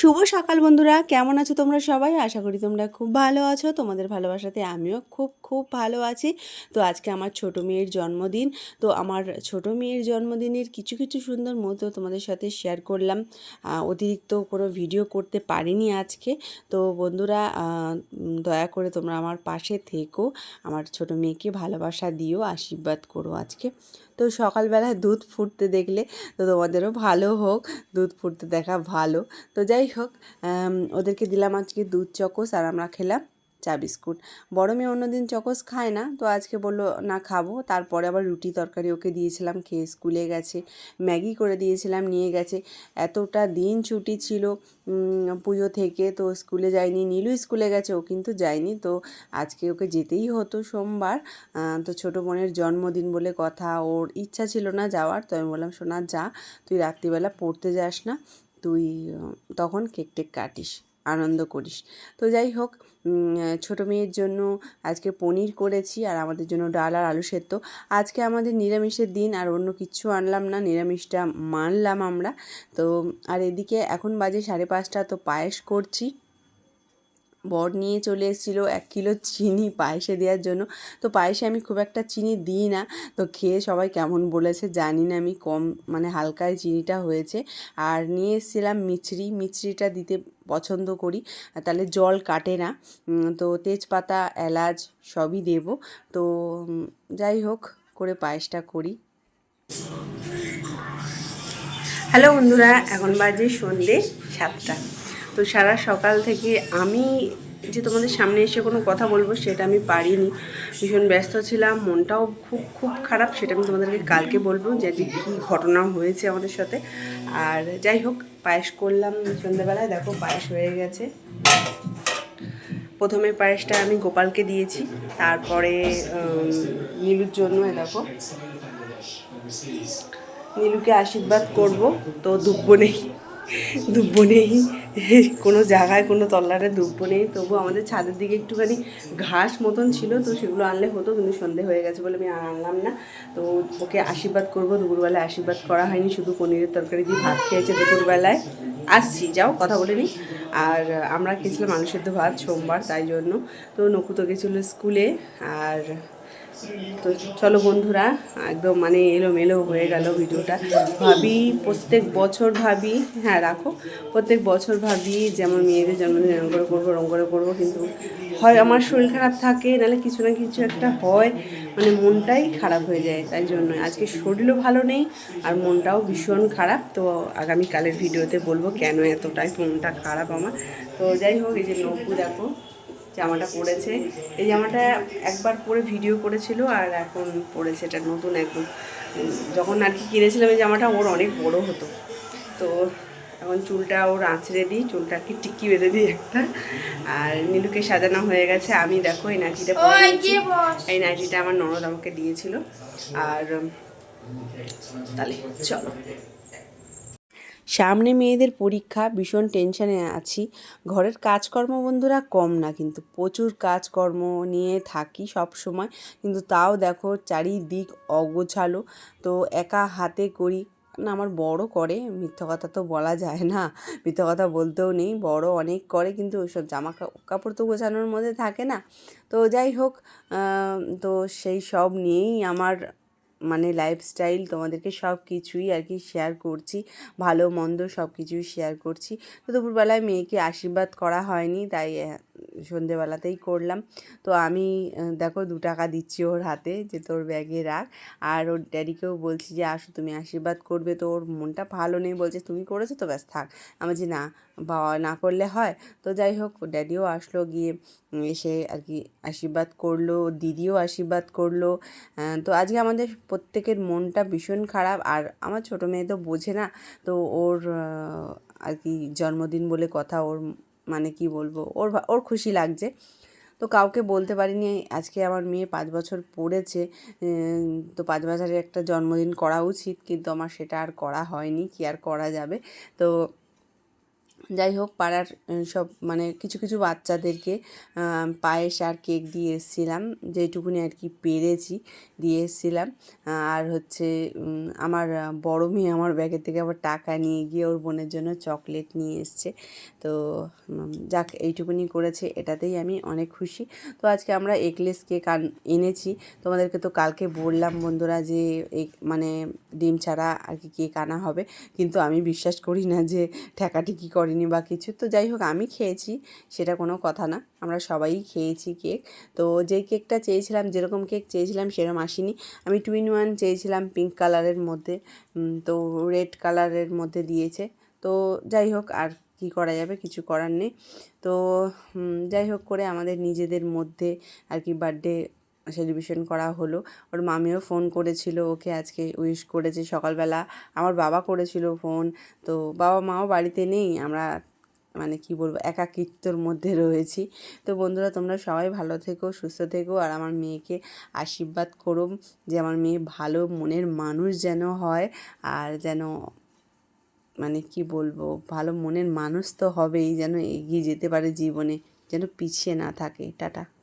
শুভ সকাল বন্ধুরা, কেমন আছো তোমরা সবাই? আশা করি তোমরা খুব ভালো আছো। তোমাদের ভালোবাসাতে আমিও খুব খুব ভালো আছি। তো আজকে আমার ছোট মেয়ের জন্মদিন। তো আমার ছোট মেয়ের জন্মদিনের কিছু কিছু সুন্দর মুহূর্ত তোমাদের সাথে শেয়ার করলাম। অতিরিক্ত কোনো ভিডিও করতে পারিনি আজকে। তো বন্ধুরা দয়া করে তোমরা আমার পাশে থেকো। আমার ছোট মেয়েকে ভালোবাসা দিও, আশীর্বাদ করো আজকে। তো সকালবেলায় দুধ ফুটতে দেখলে তো তোমাদেরও ভালো হোক। দুধ ফুটতে দেখা ভালো। তো যাই হোক ওদেরকে দিলাম আজকে দুধ চকোস আর আমরা খেলাম চা বিস্কুট। বড় মেয়ে অন্যদিন চকোস খায় না, তো আজকে বলল, না, খাব। তারপরে আবার রুটি তরকারি ওকে দিয়েছিলাম, খেয়ে স্কুলে গেছে। ম্যাগি করে দিয়েছিলাম, নিয়ে গেছে। এতটা দিন ছুটি ছিল পুজো থেকে, তো স্কুলে যায়নি। নীলু স্কুলে গেছে, ও কিন্তু যায়নি, তো আজকে ওকে যেতেই হতো সোমবার। তো ছোটো বোনের জন্মদিন বলে কথা, ওর ইচ্ছা ছিল না যাওয়ার, তো আমি বললাম শোনা যা, তুই রাত্রিবেলা পড়তে যাস না। তুই, তখন কেক টেক কাটিস, আনন্দ করিস। তো যাই হোক ছোটো মেয়ের জন্য আজকে পনির করেছি আর আমাদের জন্য ডাল আর আলু সেদ্ধ। আজকে আমাদের নিরামিষের দিন আর অন্য কিচ্ছু আনলাম না, নিরামিষটা মানলাম আমরা। তো, আর এদিকে এখন বাজে সাড়ে পাঁচটা, তো পায়েস করছি। বর নিয়ে চলে এসেছিল, এক কিলো চিনি পায়েসে দেওয়ার জন্য। তো পায়েসে আমি খুব একটা চিনি দিই না। তো খেয়ে সবাই কেমন বলেছে জানি না, আমি কম মানে হালকায় চিনিটা হয়েছে। আর নিয়ে এসেছিলাম মিছরি, মিছরিটা দিতে পছন্দ করি। তাহলে জল কাটে না। তো তেজপাতা, এলাচ সবই দেব। তো যাই হোক, করে পায়েসটা করি। হ্যালো বন্ধুরা, এখন বাজে সন্ধে সাতটা। তো সারা সকাল থেকে আমি যে তোমাদের সামনে এসে কোনো কথা বলব সেটা আমি পারিনি। ভীষণ ব্যস্ত ছিলাম, মনটাও খুব খুব খারাপ, সেটা আমি তোমাদেরকে কালকে বলব যে আজকে কী ঘটনা হয়েছে আমাদের সাথে। আর যাই হোক, পায়েস করলাম সন্ধ্যেবেলায়, দেখো পায়েস হয়ে গেছে। প্রথমে পায়েসটা আমি গোপালকে দিয়েছি, তারপরে নীলুর জন্য দেখো। নীলুকে আশীর্বাদ করব, তো দুব্ব নেই। দুব্ব নেই। কোনো জায়গায় কোনো তল্লারে দুব্ব নেই। তবু আমাদের ছাদের দিকে একটুখানি ঘাস মতন ছিল, তো সেগুলো আনলে হতো, কিন্তু সন্ধে হয়ে গেছে বলে আমি আনলাম না। তো ওকে আশীর্বাদ করব, দুপুরবেলায় আশীর্বাদ করা হয়নি, শুধু পনিরের তরকারি দিয়ে ভাত খেয়েছে দুপুরবেলায়। আসছি, যাও, কথা বলে নিই। আর আমরা খেয়েছিলাম আলু সেদ্ধ ভাত সোমবার, তাই জন্য। তো নকুতো গেছিল স্কুলে, আর তো চলো বন্ধুরা, একদম মানে এলোমেলো হয়ে গেল ভিডিওটা। ভাবি, প্রত্যেক বছর ভাবি হ্যাঁ রাখো, প্রত্যেক বছর ভাবি যে আমার মেয়েদের জন্মদিন এরম করে করব রঙ করে করব, কিন্তু হয় আমার শরীর খারাপ থাকে, নাহলে কিছু না কিছু একটা হয় মানে মনটাই খারাপ হয়ে যায়, তাই জন্য আজকে শরীরও ভালো নেই, আর মনটাও ভীষণ খারাপ, তো আগামীকালের ভিডিওতে বলব কেন এতটাই মনটা খারাপ আমার। তো যাই হোক, এই যে নব্বু দেখো জামাটা পরেছে এই জামাটা একবার পরে ভিডিও করেছিল আর এখন পরেছে এটা নতুন একদম। যখন আর কি কিনেছিলাম এই জামাটা ওর অনেক বড় হতো। তো এখন চুলটা ওর আঁচড়ে দিই চুলটা কি টিক্কি বেঁধে দিই একটা। আর নীলুকে সাজানো হয়ে গেছে। আমি দেখো এই নাইটিটা এই নাইটিটা আমার ননদ আমাকে দিয়েছিল। আর তাহলে চলো। সামনে মেয়েদের পরীক্ষা, ভীষণ টেনশনে আছি। ঘরের কাজকর্ম বন্ধুরা কম না, কিন্তু প্রচুর কাজকর্ম নিয়ে থাকি সব সময়। কিন্তু তাও দেখো চারিদিক অগোছালো। তো একা হাতে করি। না, আমার বড় করে, মিথ্যা কথা তো বলা যায় না। মিথ্যা কথা বলতেও নেই, বড় অনেক করে, কিন্তু ওইসব জামা কাপড় তো গোছানোর মধ্যে থাকে না। তো যাই হোক তো সেই সব নিয়েই আমার মানে লাইফস্টাইল তোমাদেরকে সব কিছুই আর কি শেয়ার করছি। ভালো, মন্দ সব কিছুই শেয়ার করছি। তো দুপুরবেলায় মেয়েকে আশীর্বাদ করা হয়নি, তাই সন্ধেবেলাতেই করলাম। তো আমি, দেখো, দু টাকা দিচ্ছি ওর হাতে যে তোর ব্যাগে রাখ। আর ওর ড্যাডিকেও বলছি যে, আসো, তুমি আশীর্বাদ করবে। তো ওর মনটা ভালো নেই, বলছে, তুমি করেছ তো, ব্যাস, থাক। আমার যে না বাবা না করলে হয়। তো যাই হোক ড্যাডিও আসলো, গিয়ে এসে আর কি আশীর্বাদ করল দিদিও আশীর্বাদ করল। তো আজকে আমাদের প্রত্যেকের মনটা ভীষণ খারাপ। আর আমার ছোটো মেয়ে তো বোঝে না। তো ওর আর কি জন্মদিন বলে কথা, ওর মানে কি বলব, ওর ওর খুশি লাগছে। তো কাউকে বলতে পারিনি, আজকে আমার মেয়ে পাঁচ বছর পড়েছে তো পাঁচ বছরের একটা জন্মদিন করা উচিত, কিন্তু আমার সেটা আর করা হয়নি, কি আর করা যাবে? তো যাই হোক, পাড়ার সব মানে কিছু কিছু বাচ্চাদেরকে পায়েস আর কেক দিয়ে এসেছিলাম। যেটুকুনি আর কি পেরেছি দিয়ে এসেছিলাম। আর হচ্ছে আমার বড় মেয়ে আমার ব্যাগের থেকে আবার টাকা নিয়ে গিয়ে ওর বোনের জন্য চকলেট নিয়ে এসছে। তো যাক, এইটুকুনি করেছে, এটাতেই আমি অনেক খুশি। তো আজকে আমরা এগলেস কেক এনেছি। তোমাদেরকে তো কালকে বললাম বন্ধুরা যে মানে ডিম ছাড়া আর কি কেক আনা হবে। কিন্তু আমি বিশ্বাস করি না যে ঠেকাটি কী করেনি বা কিছু। তো যাই হোক, আমি খেয়েছি, সেটা কোনো কথা না। আমরা সবাই খেয়েছি কেক। তো যেই কেকটা চেয়েছিলাম, যেরকম কেক চেয়েছিলাম, সেরকম আসেনি। আমি টু ইন ওয়ান চেয়েছিলাম পিঙ্ক কালারের মধ্যে তো রেড কালারের মধ্যে দিয়েছে। তো যাই হোক, আর কি করা যাবে, কিছু করার নেই। তো যাই হোক করে আমাদের নিজেদের মধ্যে আর কি বার্থডে সেলিব্রেশন করা হলো। ওর মামিও ফোন করেছিল, ওকে আজকে উইশ করেছে। সকালবেলা আমার বাবা করেছিল ফোন। তো বাবা মাও বাড়িতে নেই, আমরা মানে কি বলব, একাকিত্বর মধ্যে রয়েছি। তো বন্ধুরা, তোমরা সবাই ভালো থেকো, সুস্থ থেকো, আর আমার মেয়েকে আশীর্বাদ করো যে আমার মেয়ে ভালো মনের মানুষ যেন হয়, আর যেন মানে কি বলব, ভালো মনের মানুষ তো হবেই, যেন এগিয়ে যেতে পারে জীবনে, যেন পিছিয়ে না থাকে। টাটা।